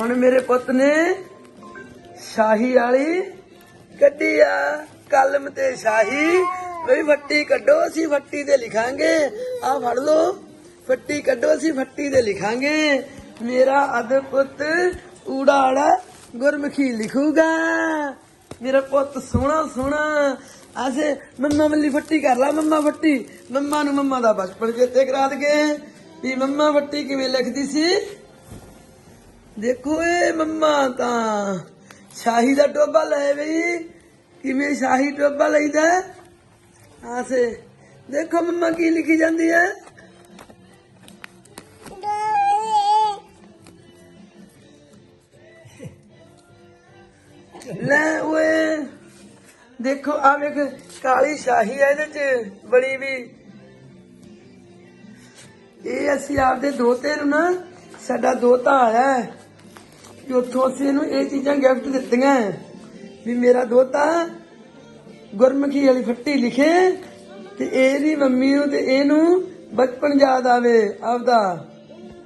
ਹੁਣ ਮੇਰੇ ਪੁੱਤ ਨੇ ਸ਼ਾਹੀ ਵਾਲੀ ਕੱਢੀ ਆ, ਕਲਮ ਤੇ ਸ਼ਾਹੀ। ਬਈ ਫੱਟੀ ਕੱਢੋ, ਅਸੀਂ ਫੱਟੀ ਤੇ ਲਿਖਾਂਗੇ। ਆ ਫੜ ਲੋ ਫੱਟੀ ਕੱਢੋ, ਅਸੀਂ ਫੱਟੀ ਤੇ ਲਿਖਾਂਗੇ। ਮੇਰਾ ਅਦ ਪੁੱਤ ਊੜਾੜਾ ਗੁਰਮੁਖੀ ਲਿਖੂਗਾ। ਮੇਰਾ ਪੁੱਤ ਸੋਹਣਾ ਸੋਹਣਾ। ਆਸੇ ਮੰਮਾ ਮੱਲੀ ਫੱਟੀ ਕਰ ਲਾ, ਮੰਮਾ ਫੱਟੀ। ਮੰਮਾ ਨੂੰ ਮੰਮਾ ਦਾ ਬਚਪਨ ਚੇਤੇ ਕਰਾ ਦਗੇ ਵੀ ਮੰਮਾ ਫੱਟੀ ਕਿਵੇਂ ਲਿਖਦੀ ਸੀ? ਦੇਖੋ ਇਹ ਮੰਮਾ ਤਾਂ, ਸ਼ਾਹੀ ਦਾ ਟੋਬਾ ਲੈ ਬਈ। ਕਿਵੇਂ ਸ਼ਾਹੀ ਟੋਬਾ ਲਈਦਾ? ਆਸੇ, ਦੇਖੋ ਮੰਮਾ ਕੀ ਲਿਖੀ ਜਾਂਦੀ ਹੈ ਲੈ ਓਏ, ਦੇਖੋ ਆ ਵੇਖ, ਕਾਲੀ ਸ਼ਾਹੀ ਹੈ ਇਹਦੇ ਚ, ਬੜੀ ਵੀ। ਇਹ ਅਸੀਂ ਆਪਦੇ ਦੋਤੇ ਨੂੰ ਨਾ, ਸਾਡਾ ਦੋਤਾ ਆਇਆ। ਕਿ ਉੱਥੋਂ ਅਸੀਂ ਇਹਨੂੰ ਇਹ ਚੀਜ਼ਾਂ ਗਿਫਟ ਦਿੱਤੀਆਂ। ਵੀ ਮੇਰਾ ਦੋਤਾ ਗੁਰਮੁਖੀ ਵਾਲੀ ਫੱਟੀ ਲਿਖੇ ਤੇ ਇਹਦੀ ਮੰਮੀ ਨੂੰ ਤੇ ਇਹਨੂੰ ਬਚਪਨ ਯਾਦ ਆਵੇ ਆਪਦਾ।